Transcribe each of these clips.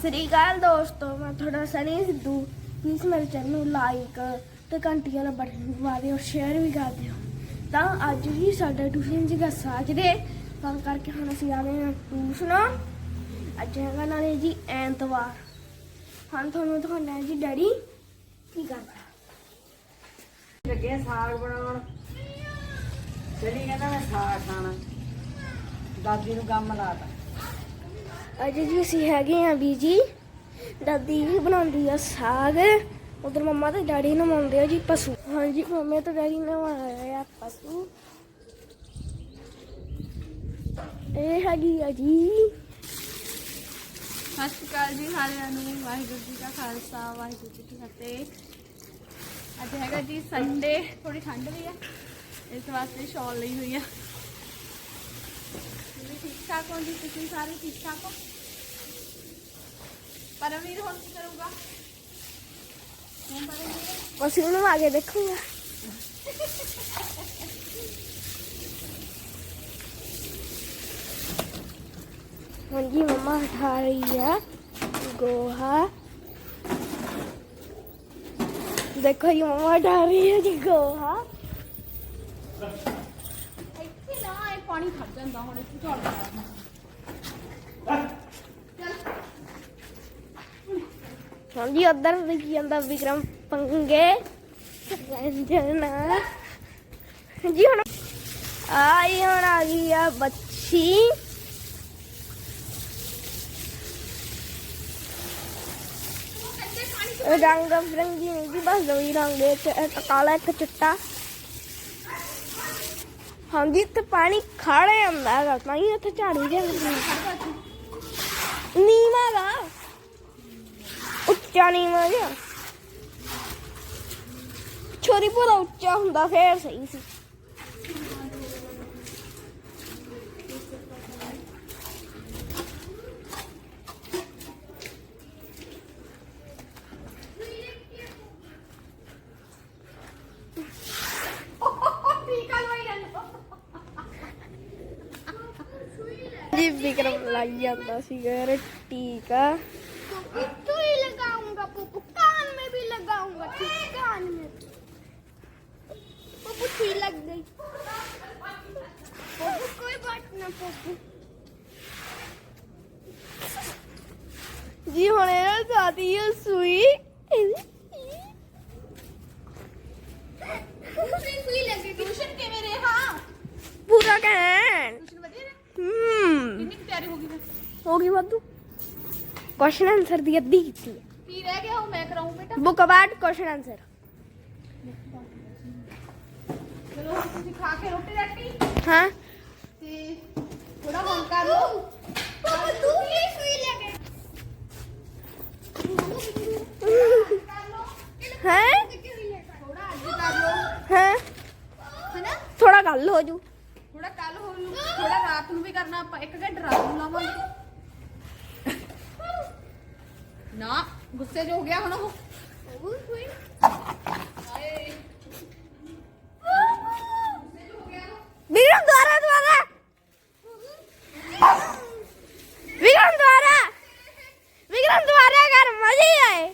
ਸ੍ਰੀ ਅਕਾਲ ਦੋਸਤੋ, ਮੈਂ ਤੁਹਾਡਾ ਸਨੀ ਸਿੱਧੂ। ਪਲੀਜ਼ ਮੇਰੇ ਚੈਨਲ ਨੂੰ ਲਾਈਕ ਤੇ ਘੰਟੀ ਵਾਲਾ ਬਟਨ ਦਬਾ ਦਿਓ ਸ਼ੇਅਰ ਵੀ ਕਰ ਦਿਓ। ਤਾਂ ਅੱਜ ਹੀ ਸਾਡਾ ਟਿਊਸ਼ਨ ਜਿਹਾ ਸਾਜ ਦੇ ਤਾਂ ਕਰਕੇ ਹੁਣ ਅਸੀਂ ਆ ਗਏ ਹਾਂ ਟਿਊਸ਼ਨ ਅੱਜ ਹੈਗਾ ਨਾਲੇ ਜੀ ਐਤਵਾਰ। ਹਾਂ ਤੁਹਾਨੂੰ ਦਿਖਾਉਣਾ ਹੈ ਜੀ ਡੈਡੀ, ਕੀ ਕਰਦਾ? ਲੱਗੇ ਸਾਗ ਬਣਾਉਣ। ਚਲੀ ਕਹਿੰਦਾ ਮੈਂ ਸਾਗ ਖਾਣਾ। ਦਾਦੀ ਨੂੰ ਕੰਮ ਲਾਤਾ। ਅੱਜ ਜੀ ਅਸੀਂ ਹੈਗੇ ਆ ਬੀਜੀ ਦਾਦੀ ਵੀ ਬਣਾਉਂਦੀ ਆ ਸਾਗ। ਉਧਰ ਮੰਮਾ ਤੇ ਡੈਡੀ ਨਵਾਉਂਦੇ ਆ ਜੀ ਪਸ਼ੂ। ਹਾਂਜੀ, ਮੰਮੀ ਤੇ ਡੈਡੀ ਨਵਾਇਆ ਆ ਪਸ਼ੂ। ਇਹ ਹੈਗੀ ਆ ਜੀ। ਸਤਿ ਸ਼੍ਰੀ ਅਕਾਲ ਜੀ ਸਾਰਿਆਂ ਨੂੰ। ਵਾਹਿਗੁਰੂ ਜੀ ਕਾ ਖਾਲਸਾ, ਵਾਹਿਗੁਰੂ ਜੀ ਕੀ ਫਤਿਹ। ਅੱਜ ਹੈਗਾ ਜੀ ਸੰਡੇ ਥੋੜੀ ਠੰਡ ਵੀ ਆ। ਇਸ ਵਾਸਤੇ ਸ਼ਾਲ ਲਈ ਹੋਈ ਆ। ਠੀਕ ਹੋ ਜੀ? ਤੁਸੀਂ ਸਾਰੇ ਠੀਕ ਠਾਕ ਹੋ? ਪਰਮਵੀਰ ਹੁਣ ਕੀ ਕਰੂਗਾ? ਹੁਣ ਪਰਮਵੀਰ ਪਸ਼ੂ ਨੂੰ ਆ ਕੇ ਦੇਖੂਗਾ ਹਾਂਜੀ ਮੰਮਾ ਉਠਾ ਰਹੀ ਆ। ਗੋਹਾ। ਦੇਖੋ ਜੀ ਮੰਮਾ ਉਠਾ ਰਹੀ ਹੈ ਜੀ ਗੋਹਾ। ਇੱਥੇ ਨਾ ਇਹ ਪਾਣੀ ਖੜ ਜਾਂਦਾ ਹੁਣ। ਹਾਂਜੀ, ਉਧਰ ਲਿਖੀ ਜਾਂਦਾ ਵਿਕਰਮ ਪੰਗੇ। ਰੰਜਨ ਜੀ ਹੁਣ ਆਈ, ਹੁਣ ਆ ਗਈ ਆ ਬੱਚੀ। ਰੰਗ ਬਰੰਗੀ ਨਹੀਂ ਜੀ ਬਸ ਦੋ ਹੀ ਰੰਗ ਦੇ ਇੱਕ ਕਾਲਾ, ਇੱਕ ਚਿੱਟਾ। ਹਾਂਜੀ, ਤੇ ਪਾਣੀ ਖੜ ਜਾਂਦਾ ਹੈਗਾ, ਤਾਂ ਹੀ ਉੱਥੇ ਝਾੜੂ ਜਾਂਦਾ ਨੀਮਾ ਗਾ ਉੱਚਾ ਨੀਮਾ ਜਿਹਾ। ਛੋਰੀ ਪੂਰਾ ਉੱਚਾ ਹੁੰਦਾ, ਫੇਰ ਸਹੀ ਸੀ। ਵਿਕਰਮ ਲੱਗ ਜਾਂਦਾ ਸੀ ਯਾਰ ਟੀਕਾ तो ही लगाऊंगा पप्पू कान में भी लगाऊंगा ठीक कान में पप्पू सुई लग गई पप्पू कोई बात ना पप्पू ਜੀ ਹੁਣ ਇਹਨਾਂ ਦਾਦੀ ਹੈ ਸੂਈ ਵਾਧੂ। ਕੁਐਸਚਨ ਆਨਸਰ ਦੀ ਅੱਧੀ ਕੀਤੀ ਹੈ। ਕੀ ਰਹਿ ਗਿਆ ਉਹ? ਮੈਂ ਕਰਾਉਂ ਬੇਟਾ। ਬੁੱਕ ਅਬਾਊਟ ਕੁਐਸਚਨ ਆਨਸਰ ਚਲੋ ਤੁਸੀਂ ਖਾ ਕੇ ਰੋਟੀ ਰੱਟੀ? ਹਾਂ। ਤੇ ਥੋੜਾ ਹੁਣ ਕਰ ਲਓ। ਪਾਪਾ ਤੂੰ ਵੀ ਸੂਈ ਲੈ ਕੇ ਹੈ? ਥੋੜਾ ਗੱਲ ਹੋ ਜੂ। ਥੋੜਾ ਕੱਲ ਹੋ ਲੂ ਥੋੜਾ ਰਾਤ ਨੂੰ ਵੀ ਕਰਨਾ ਆਪਾਂ। ਇੱਕ ਘੰਟਾ ਰਾਤ ਨੂੰ ਲਾਵਾਂਗੇ। ਨਾ ਗੁੱਸੇ 'ਚ ਹੋ ਗਿਆ ਹੁਣ ਉਹ। ਦੁਆਰਾ ਦੁਆਰਾ। ਦੁਆਰਾ। ਦੁਆਰਾ ਕਰ ਮਜ਼ੇ ਆਏ।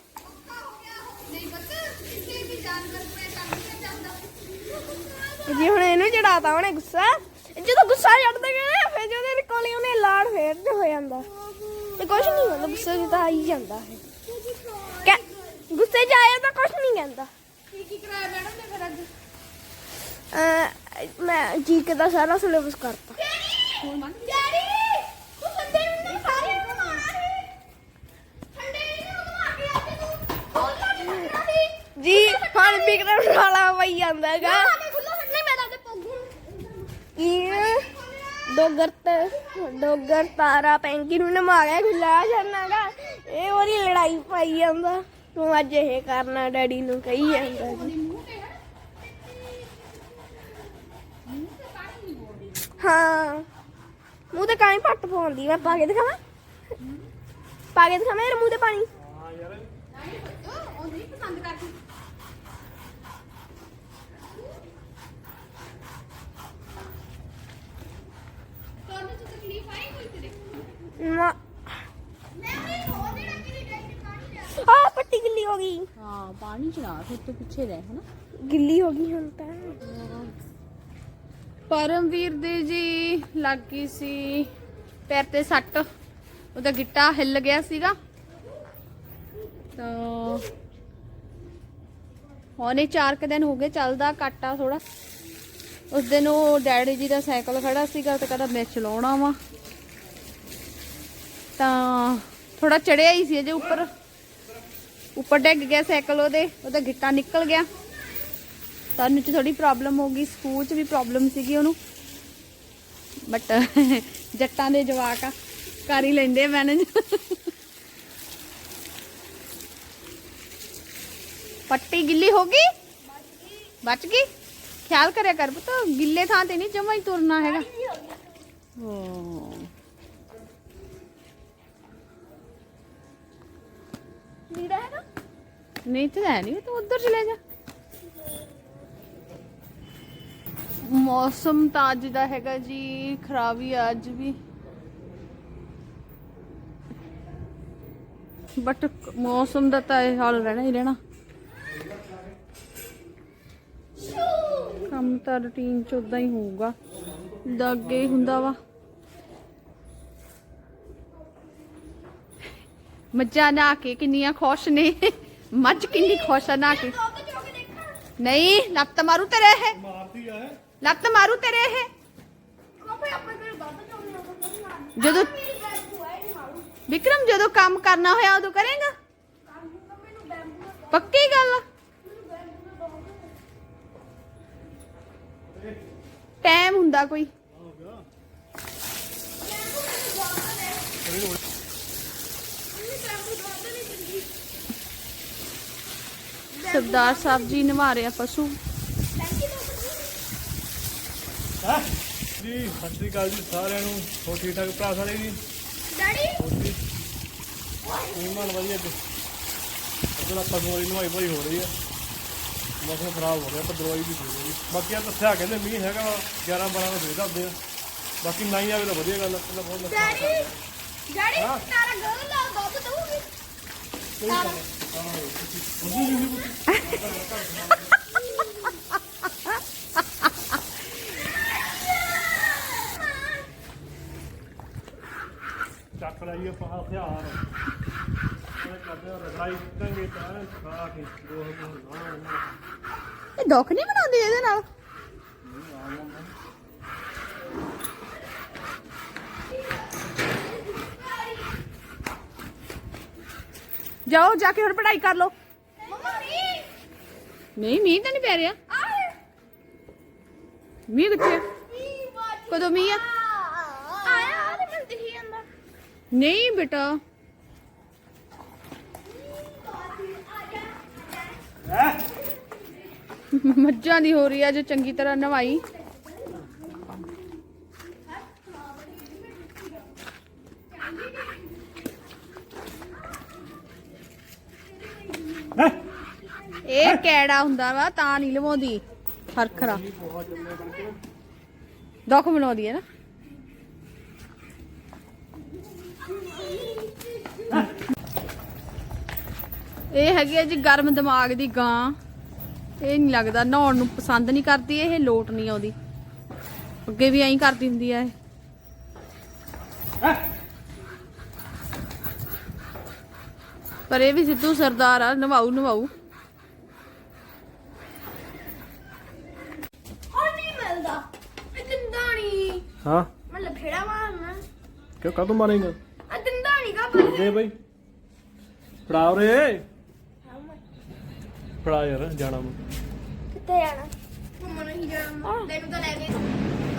ਜੀ ਹੁਣ ਇਹਨੂੰ ਚੜਾਤਾ ਉਹਨੇ ਗੁੱਸਾ। ਜਦੋਂ ਗੁੱਸਾ ਚੜਦਾ ਗਿਆ ਫਿਰ ਜਦੋਂ ਇਹਦੇ ਕੋਲੇ ਉਹਨੇ ਲਾੜ ਫੇਰ ਹੋ ਜਾਂਦਾ। ਤੇ ਕੁਛ ਨਹੀਂ ਹੁੰਦਾ ਗੁੱਸੇ ਤਾਂ ਆ ਹੀ ਜਾਂਦਾ ਹੈ ਗੁੱਸੇ 'ਚ ਆਇਆ ਤਾਂ ਕੁਛ ਨਹੀਂ ਕਹਿੰਦਾ। ਕੀ ਕੀ ਕਰਾਇਆ ਮੈਡਮ ਨੇ ਫਿਰ ਅੱਜ? ਅਹ, ਮੈਂ ਦਾ ਸਾਰਾ ਜੀ ਜਾਂਦਾ ਹੈਗਾ। ਡੋਗਰ ਡੋਗਰ ਤਾਰਾ ਪੈਂਕੀ ਨੂੰ ਨਮਾਇਆ ਮਾਰਿਆ ਗੁੱਲਾ ਜਾਣਾਗਾ ਇਹ ਉਹਦੀ ਲੜਾਈ ਪਾਈ ਜਾਂਦਾ। ਤੂੰ ਅੱਜ ਇਹ ਕਰਨਾ, ਡੈਡੀ ਨੂੰ ਕਹੀ ਜਾਂਦਾ ਜੀ। ਹੈ। ਹਾਂ ਮੂੰਹ ਤੇ ਕਾਣੀ ਪੱਟ ਪਾਉਂਦੀ ਮੈਂ ਪਾ ਕੇ ਦਿਖਾਵਾਂ? ਪਾ ਕੇ ਦਿਖਾਵਾਂ ਯਾਰ ਮੂੰਹ ਤੇ ਪਾਣੀ? ਨਹੀਂ ਉਹ ਨਹੀਂ ਪਸੰਦ ਕਰਦੀ ਤੁਹਾਨੂੰ ਤਕਲੀਫ ਆਈ ਕੋਈ ਤੇਰੇ ਨਾ। ਗਈ। ਹਾਂ ਪਾਣੀ ਚ ਨਾ ਫਿਰ ਤੋਂ ਪਿੱਛੇ ਰਹਿ ਹਨਾ? ਗਿੱਲੀ ਹੋ ਗਈ ਹੁਣ ਤਾਂ। ਪਰਮਵੀਰ ਦੇ ਜੀ ਲੱਗ ਗਈ ਸੀ ਪੈਰ ਤੇ ਸੱਟ। ਉਹਦਾ ਗਿੱਟਾ ਹਿੱਲ ਗਿਆ ਸੀਗਾ। ਤਾਂ ਹੁਣੇ ਚਾਰ ਕੁ ਦਿਨ ਹੋ ਗਏ ਚੱਲਦਾ ਕਾਟਾ ਥੋੜਾ ਉਸ ਦਿਨ ਉਹ ਡੈਡੀ ਜੀ ਦਾ ਸਾਈਕਲ ਖੜਾ ਸੀਗਾ ਤੇ ਕਹਿੰਦਾ ਮੈਂ ਚਲਾਉਣਾ ਵਾ। ਤਾਂ ਥੋੜਾ ਚੜਿਆ ਹੀ ਸੀ ਅਜੇ ਉੱਪਰ। ਉੱਪਰ ਡਿੱਗ ਗਿਆ ਸਾਈਕਲ ਉਹਦੇ ਉਹਦਾ ਗਿੱਟਾ ਨਿਕਲ ਗਿਆ। ਸਾਨੂੰ ਚ ਥੋੜੀ ਪ੍ਰੋਬਲਮ ਹੋ ਗਈ ਸਕੂਲ ਚ ਵੀ ਪ੍ਰੋਬਲਮ ਸੀਗੀ ਉਹਨੂੰ। ਬਟ ਜੱਟਾਂ ਦੇ ਜਵਾਕ ਆ ਕਰ ਹੀ ਲੈਂਦੇ ਮੈਨੇਜ ਪੱਟੀ ਗਿੱਲੀ ਹੋ ਗਈ? ਬਚ ਗਈ? ਖਿਆਲ ਕਰਿਆ ਕਰ ਪੁੱਤ ਗਿੱਲੇ ਥਾਂ ਤੇ ਨਹੀਂ ਜਮਾ ਹੀ ਤੁਰਨਾ ਹੈਗਾ। ਓ ਲੀੜਾ ਹੈਗਾ ਨਹੀਂ ਤੇ ਹੈ ਨਹੀਂ ਤੂੰ ਉੱਧਰ ਚਲੇ ਜਾ। ਮੌਸਮ ਤਾਂ ਅੱਜ ਦਾ ਹੈਗਾ ਜੀ ਖਰਾਬ ਹੀ ਆ, ਅੱਜ ਵੀ। ਬਟ ਮੌਸਮ ਦਾ ਤਾਂ ਇਹ ਹਾਲ ਰਹਿਣਾ ਹੀ ਰਹਿਣਾ। ਕੰਮ ਤਾਂ ਰੁਟੀਨ ਚ ਉਦਾਂ ਹੀ ਹੋਊਗਾ। ਦਾ ਅੱਗੇ ਹੀ ਹੁੰਦਾ ਵਾ। ਮੱਝਾਂ ਨਾ ਕੇ ਕਿੰਨੀਆਂ ਖੁਸ਼ ਨੇ ਮੱਝ ਕਿੰਨੀ ਖੁਸ਼ ਆ ਨਾ ਕੇ ਦੁੱਧ ਚੋ ਕੇ ਦੇਖਾਂ ਨਹੀਂ ਲੱਤ ਮਾਰੂ ਤੇਰੇ ਇਹ ਮਾਰਦੀ ਆ ਲੱਤ ਮਾਰੂ ਤੇਰੇ ਇਹ ਕੋਪੇ ਆਪਣੇ ਕੋਲ ਦੁੱਧ ਚੋ ਕੇ ਦੁੱਧ ਮਾਰ ਜਦੋਂ ਮੇਰੀ ਗੱਲ ਹੋਇਆ ਹੀ ਮਾਰੂ ਵਿਕਰਮ ਜਦੋਂ ਕੰਮ ਕਰਨਾ ਹੋਇਆ ਉਦੋਂ ਕਰੇਗਾ ਕੰਮ ਨੂੰ ਮੈਨੂੰ ਬੈਂਬੂ ਦਾ ਪੱਕੀ ਗੱਲ ਆ? ਮੈਨੂੰ ਬੈਂਬੂ ਦਾ ਬਹੁਤ ਟਾਈਮ ਹੁੰਦਾ ਕੋਈ ਸਰਦਾਰ ਸਾਹਿਬ ਜੀ ਨਿਭਾ ਰਿਹਾ ਪਸ਼ੂ। ਹਾਂ? ਜੀ ਸਤਿ ਸ਼੍ਰੀ ਅਕਾਲ ਜੀ ਸਾਰਿਆਂ ਨੂੰ। ਹੋਰ ਠੀਕ ਠਾਕ ਭਰਾ ਸਾਰੇ ਜੀ? ਡੈਡੀ? ਇਮਾਨ ਵਧੀਆ ਜੀ? ਅਦਰ ਆਪਾਂ ਵਾਲੀ ਨਵਾਈ ਭਾਈ ਹੋ ਰਹੀ ਹੈ। ਮੌਸਮ ਖਰਾਬ ਹੋ ਗਿਆ ਪਰ ਦਵਾਈ ਵੀ ਦੇ ਜੀ ਬਾਕੀ ਆ ਦੱਸਿਆ ਕਹਿੰਦੇ ਮੀਂਹ ਹੈਗਾ ਵਾ, 11 12 ਵਜੇ ਦੱਸਦੇ ਆ। ਬਾਕੀ ਨਹੀਂ ਆਵੇ ਤਾਂ ਵਧੀਆ ਗੱਲ ਆ ਪਹਿਲਾਂ ਬਹੁਤ ਡੈਡੀ? ਡੈਡੀ। ਤਾਰਾ ਗਲ ਲਾ ਦੁੱਧ ਦਊਗੀ। ਚੱਕ ਲਈ ਆਪਾਂ ਹਥਿਆਰ ਉਹ ਕਰਦੇ ਆ ਰਗੜਾਈ ਟੰਗੇ ਤਾਂ ਖਾ ਕੇ। ਦੋ ਨੂੰ ਲਾਉਣਾ ਇਹ ਦੁੱਖ ਨਹੀਂ ਬਣਾਉਂਦੀ ਇਹਦੇ ਨਾਲ? ਜਾਓ ਜਾ ਕੇ ਹੁਣ ਪੜ੍ਹਾਈ ਕਰ ਲਓ। ਮਮਾ ਨਹੀਂ ਨਹੀਂ ਮੀਂਹ ਤਾਂ ਨਹੀਂ ਪੈ ਰਿਹਾ। ਮੀਂਹ ਕਿੱਥੇ ਆ? ਕਦੋਂ ਮੀਂਹ ਆ? ਆਇਆ ਤੇ ਮੈਨੂੰ ਦਿਖੀ ਜਾਂਦਾ ਨਹੀਂ ਬੇਟਾ। ਮੱਝਾਂ ਦੀ ਹੋ ਰਹੀ ਆ ਜੋ ਚੰਗੀ ਤਰ੍ਹਾਂ ਨਵਾਈ। ਹੈ? ਇਹ ਕੈੜਾ ਹੁੰਦਾ ਵਾ, ਤਾਂ ਨਹੀਂ ਲਵਾਉਂਦੀ। ਖਰਖਰਾ ਦੁੱਖ ਮਨਾਉਂਦੀ ਹੈ ਨਾ। ਇਹ ਹੈਗੀ ਆ ਜੀ ਗਰਮ ਦਿਮਾਗ ਦੀ ਗਾਂ। ਇਹ ਨਹੀਂ ਲੱਗਦਾ, ਨਹਾਉਣ ਨੂੰ ਪਸੰਦ ਨਹੀਂ ਕਰਦੀ, ਇਹ ਲੋਟ ਨਹੀਂ ਆਉਂਦੀ। ਅੱਗੇ ਵੀ ਐਂ ਕਰਦੀ ਹੁੰਦੀ ਆ ਇਹ। ਪਰ ਇਹ ਵੀ ਸਿੱਧੂ ਸਰਦਾਰ ਆ ਨਵਾਉ ਨਵਾਉ ਹੁਣ ਨਹੀਂ ਮਿਲਦਾ। ਇਹ ਦਿੰਦਾ ਨਹੀਂ। ਹਾਂ? ਮੈਂ ਲਫੇੜਾ ਮਾਰਨਾ। ਕਿਉਂ ਕਦੋਂ ਮਾਰੇਗਾ? ਆ ਦਿੰਦਾ ਨਹੀਂ ਕਾ ਪਰ। ਦੇ ਬਈ। ਫੜਾ ਉਰੇ। ਫੜਾ ਯਾਰ ਜਾਣਾ ਮੈਂ ਕਿੱਥੇ ਜਾਣਾ? ਮੰਮਾ ਨਹੀਂ ਜਾਣਾ। ਤੈਨੂੰ ਤਾਂ ਲੈ ਗਏ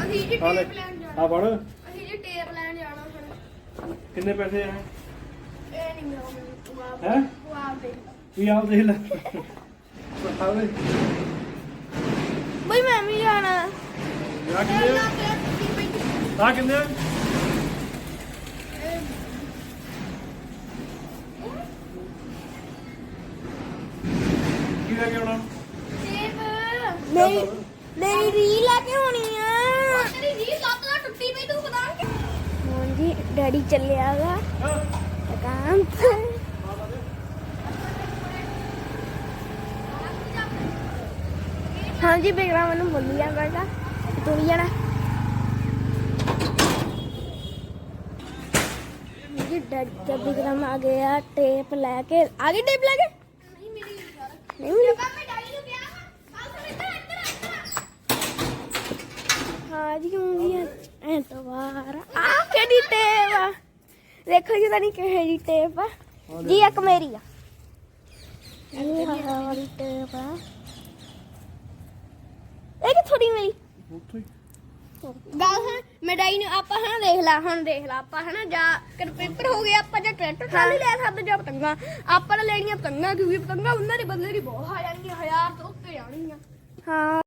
ਅਸੀਂ ਜੀ ਆ ਲੈ। ਟੇਪ ਲੈਣ ਜਾਣਾ। ਆ ਫੜ। ਅਸੀਂ ਜੀ ਟੇਪ ਲੈਣ ਜਾਣਾ ਫਿਰ ਕਿੰਨੇ ਪੈਸੇ ਆ? ਹੈ? ਉਹ ਆਪ ਦੇ ਦੇਖ ਲੈ। ਆ ਓਏ ਬਈ ਮੈਂ ਵੀ ਜਾਣਾ। ਆ ਕਿੰਨੇ ਆ? ਆ ਕਿੰਨੇ ਆ? ਕੀ ਲੈ ਕੇ ਆਉਣਾ? ਮੇਰੀ ਮੇਰੀ ਰੀਲ ਆ ਕੇ ਹੋਣੀ ਆ। ਤੇਰੀ ਜੀ ਲੱਤ ਨਾਲ ਟੁੱਟੀ ਪਈ ਤੂੰ ਪਤਾ ਨਹੀਂ ਹੁਣ ਜੀ ਡੈਡੀ ਚੱਲਿਆ ਗਾ ਹਾਂ। Welcome. ਹਾਂਜੀ ਬੇਗਰਾ ਮੈਨੂੰ ਬੋਲੀ ਜਾਂਦਾ ਹੈਗਾ ਤੁਰੀ ਜਾਣਾ। ਮੇਰੇ ਡੈਡ ਦਾ ਬਿਗਰਮ ਆ ਗਿਆ ਟੇਪ ਲੈ ਕੇ। ਆ ਗਈ ਟੇਪ ਲੈ ਕੇ? ਨਹੀਂ ਮੇਰੀ ਨਹੀਂ ਮੇਰੀ आज क्यों भी है तो बाहर आपके डिटेल ਦੇਖੋ ਜੀ ਤਾਂ ਨਹੀਂ ਕਿਹੇ ਜੀ ਟੇਪ ਆ। ਜੀ ਇੱਕ ਮੇਰੀ ਆ। ਇਹ ਹਾਂ ਵਾਲੀ ਟੇਪ ਆ। ਇਹ ਕਿ ਥੋੜੀ ਮੇਰੀ ਉੱਥੇ ਹੀ। ਗੱਲ ਸੁਣ ਮਡਾਈ ਨੂੰ ਆਪਾਂ ਹਨਾ ਦੇਖ ਲਾ ਹੁਣ ਦੇਖ ਲਾ ਆਪਾਂ ਹਨਾ ਜਾ ਕਰ ਪੇਪਰ ਹੋ ਗਿਆ ਆਪਾਂ ਜਾਂ ਟਰੈਕਟਰ ਟਰਾਲੀ ਲੈ ਸਕਦੇ ਜਾਂ ਪਤੰਗਾ। ਆਪਾਂ ਤਾਂ ਲੈਣੀਆਂ ਪਤੰਗਾ ਕਿਉਂਕਿ ਪਤੰਗਾ ਉਹਨਾਂ ਦੇ ਬਦਲੇ ਦੀ ਬਹੁਤ ਆ ਜਾਣਗੀਆਂ ਹਜ਼ਾਰ ਤੋਂ ਉੱਤੇ ਜਾਣਗੀਆਂ। ਹਾਂ।